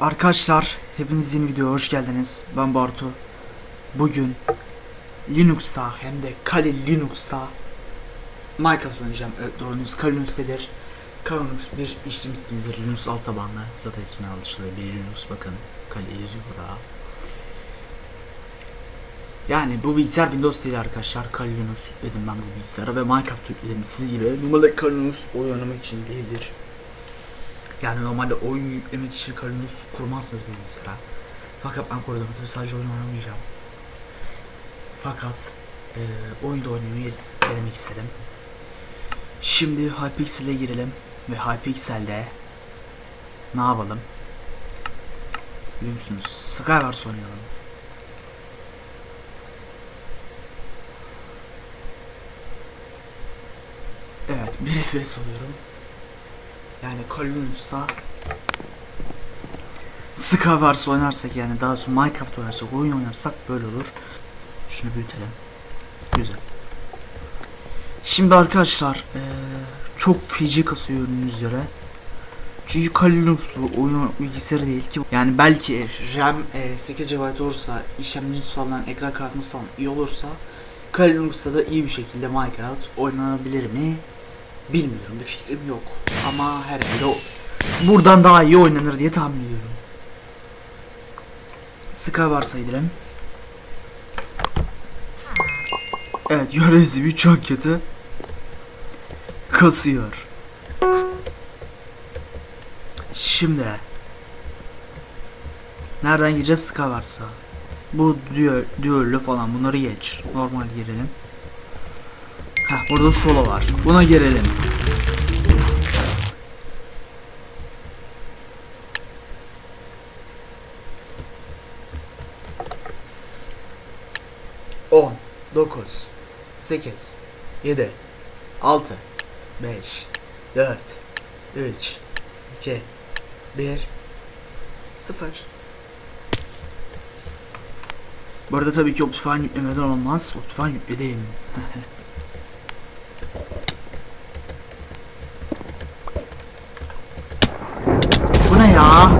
Arkadaşlar hepiniz yeni videoya hoş geldiniz. Ben Bartu. Bugün Linux'ta hem de Kali Linux'ta Minecraft oynayacağım. Evet doğrunuz Kali Linux'tedir. Kali Linux bir işlem sistemidir. Linux alt tabanlı. Zaten ismini alışılıyor. Bir Linux bakın. Kali yazıyor burada. Yani bu bilgisayar Windows değil arkadaşlar. Kali Linux dedim ben bu bilgisayara ve Minecraft yükledim siz gibi. Normalde Kali Linux oynamak için değildir. Yani normalde oyun yüklemek için kalınız kurmazsınız bir bilgisayara. Fakat ben kurdum tabii sadece oyun oynamayacağım. Fakat e, oyunda oynamayı denemek istedim. Şimdi Hypixel'e girelim ve Hypixel'de ne yapalım? Biliyor musunuz? Skywars oynayalım. Evet, bir FPS oluyorum. Yani Call Skywars oynarsak yani daha sonra Minecraft oynarsak oyun oynarsak böyle olur. Şunu büyütelim. Güzel. Şimdi arkadaşlar eee, çok feci kasıyor üzere. Çünkü Kali Linux bu oyun bilgisayarı değil ki. Yani belki RAM e, 8 GB olursa, işlemciniz falan, ekran kartınız falan iyi olursa Kali Linux'ta da iyi bir şekilde Minecraft oynanabilir mi? Bilmiyorum bir fikrim yok. Ama herhalde o buradan daha iyi oynanır diye tahmin ediyorum. Skywars'a gidelim. Evet gibi çok kötü. Kasıyor. Şimdi Nereden gireceğiz Skywars'a? Bu diyor düello falan bunları geç. Normal girelim. Heh burada solo var. Buna girelim. On, dokuz, sekiz, yedi, altı, beş, dört, üç, iki, bir, sıfır. Bu arada tabii ki Optifine yüklemeden olmaz. Optifine yükledim. ya?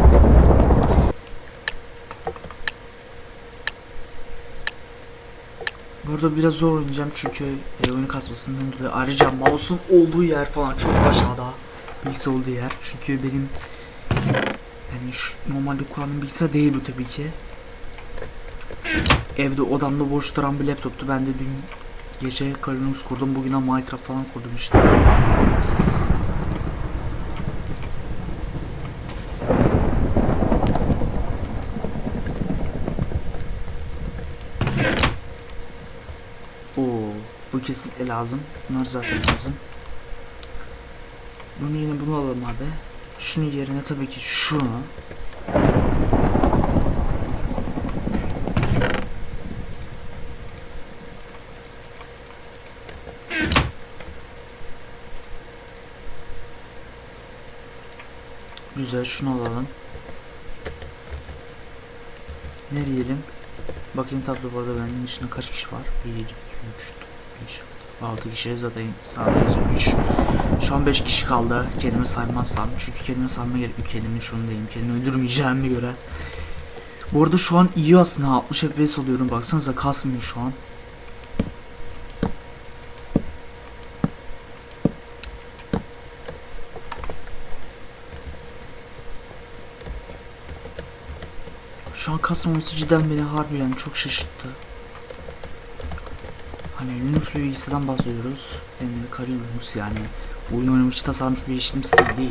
Burada biraz zor oynayacağım çünkü e, oyunu kasmasından dolayı. Ayrıca mouse'un olduğu yer falan çok aşağıda. Bilgisi olduğu yer. Çünkü benim yani şu, normalde kullandığım bilgisayar değil bu tabii ki. Evde odamda boş duran bir laptoptu. Ben de dün gece Linux kurdum. Bugüne Minecraft falan kurdum işte. Oo, bu kesinlikle lazım. Bunlar zaten lazım. Bunu yine bunu alalım abi. Şunun yerine tabii ki şunu. Güzel şunu alalım. Ne diyelim? Bakayım tablo bu arada benim içinde kaç kişi var? 1, 2, 3, 5, 6 kişi zaten sağda yazıyormuş. Şu an 5 kişi kaldı. Kendimi saymazsam. Çünkü kendimi sayma gerekiyor. Kendimi şundayım. Kendimi öldürmeyeceğime göre. Bu arada şu an iyi aslında. 60 FPS oluyorum. Baksanıza kasmıyor şu an. Şu an kasmaması cidden beni harbiden çok şaşırttı. Hani Linux bilgisayardan bahsediyoruz. De Kali Linux yani. Oyun oynamak için tasarlanmış bir işlem sistemi değil.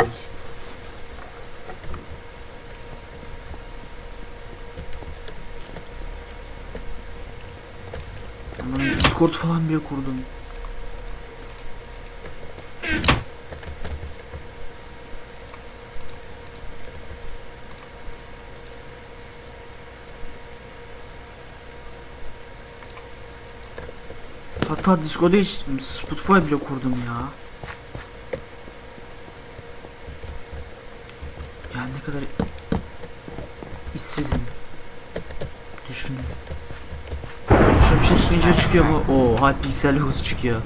Aman Discord falan bile kurdum. Hatta Discord'da hiç Spotify bile kurdum ya. Yani ne kadar işsizim. Düşünün. Şöyle bir şey tıklayınca çıkıyor bu. Oo, Hypixel hız çıkıyor.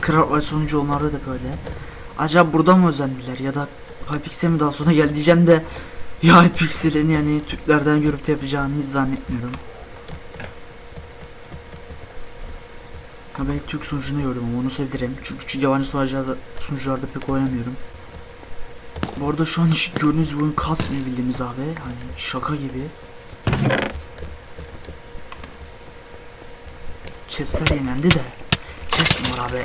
Kral sonucu onlarda da böyle. Acaba burada mı özendiler ya da Hypixel mi daha sonra geldi diyeceğim de Ya Hypixel'in yani Türklerden görüp de yapacağını hiç zannetmiyorum. Ha ben Türk sunucunu gördüm ama onu sevdirim. Çünkü yabancı sunucularda, sunucularda pek oynamıyorum. Bu arada şu an hiç gördüğünüz bu oyun kasmıyor bildiğimiz abi. Hani şaka gibi. Chester yenendi de. Chest mi var abi?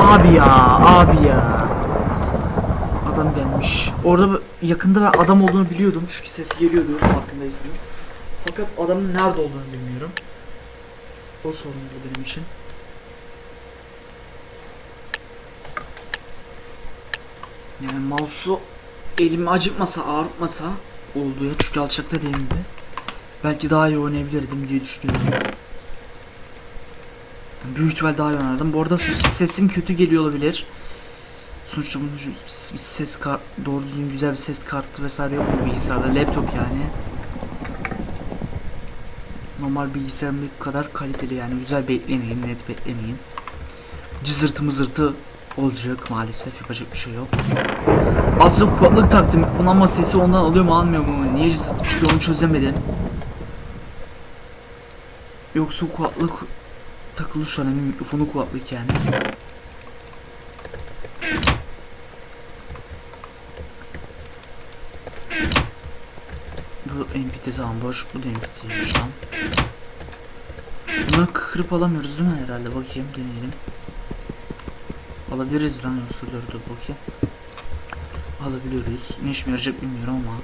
Abi ya, abi ya. Adam gelmiş. Orada yakında ben adam olduğunu biliyordum çünkü sesi geliyordu farkındaysanız. Fakat adamın nerede olduğunu bilmiyorum. O sorunlu benim için. Yani mouse'u elimi acıtmasa, ağrıtmasa oldu ya çünkü alçakta değildi. Belki daha iyi oynayabilirdim diye düşünüyorum. Büyük ihtimal daha iyi oynardım. Bu arada sesim kötü geliyor olabilir. Sonuçta bunun bir ses kart, doğru düzgün güzel bir ses kartı vesaire yok bu bilgisayarda. Laptop yani. Normal bilgisayarımdaki kadar kaliteli yani güzel beklemeyin, net beklemeyin. Cızırtı mızırtı olacak maalesef yapacak bir şey yok. Aslında kulaklık taktım ama sesi ondan alıyor mu almıyor mu? Niye çıkıyor onu çözemedim. Yoksa kulaklık takılı şu an emin mikrofonu kulaklık yani. Bu MP tamam boş. Bu da MP'ymiş lan. Bunları kırıp alamıyoruz değil mi herhalde? Bakayım deneyelim. Alabiliriz lan dur dur bakayım. Alabiliyoruz. Ne işime yarayacak bilmiyorum ama.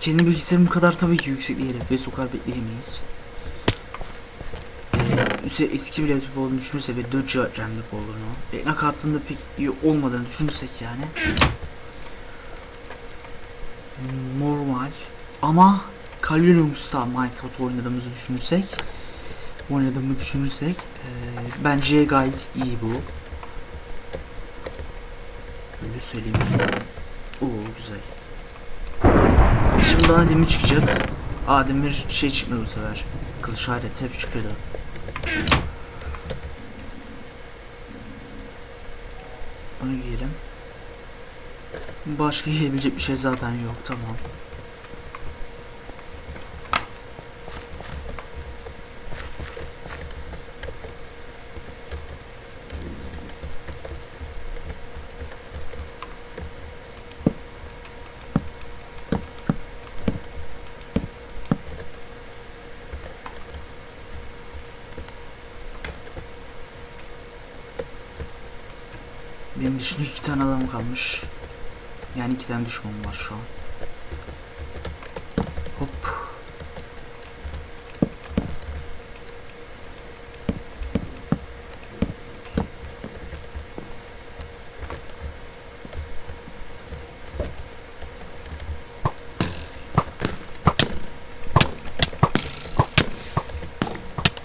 Kendi bilgisayarım kadar tabii ki yüksek değil ve sokar bekleyemeyiz. Üstelik eski bir laptop olduğunu düşünürsek ve 4 GB RAM'lik olduğunu, ekran kartında pek iyi olmadığını düşünürsek yani normal ama Kali Linux'ta Minecraft oynadığımızı düşünürsek oynadığımı düşünürsek ee, bence gayet iyi bu. Öyle söyleyeyim. Oo güzel. Şimdi bana demir çıkacak. Aa demir şey çıkmıyor bu sefer. Kılıç hayret hep çıkıyordu. Bunu giyelim. Başka giyebilecek bir şey zaten yok tamam. Benim dışında iki tane adam kalmış. Yani iki tane düşmanım var şu an. Hop.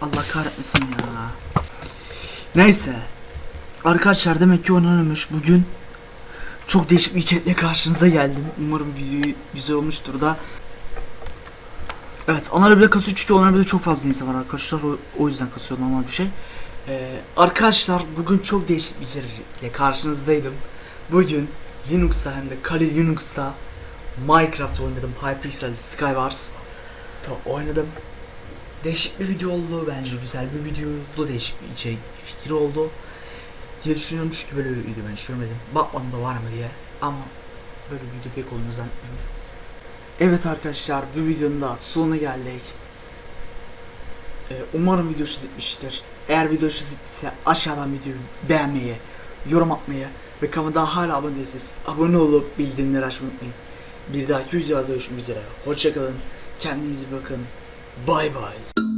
Allah kahretmesin ya. Neyse. Arkadaşlar demek ki oynanmış bugün çok değişik bir içerikle karşınıza geldim. Umarım video güzel olmuştur da. Evet onlar bile kasıyor çünkü onlar bile çok fazla insan var arkadaşlar o, o yüzden kasıyor normal bir şey. Ee, arkadaşlar bugün çok değişik bir içerikle karşınızdaydım. Bugün Linux'ta hem de Kali Linux'ta Minecraft oynadım. Hypixel Skywars da oynadım. Değişik bir video oldu bence güzel bir video oldu değişik bir içerik fikir oldu düşünüyorum çünkü böyle bir video ben hiç görmedim. Bakmadım var mı diye ama böyle bir video pek olduğunu zannetmiyorum. Evet arkadaşlar bu videonun da sonuna geldik. Ee, umarım video gitmiştir. Eğer video gittiyse aşağıdan videoyu beğenmeyi, yorum atmayı ve kanalıma daha hala abone değilseniz abone olup bildirimleri açmayı unutmayın. Bir dahaki videoda görüşmek üzere. Hoşçakalın. Kendinize bakın. Bay bay.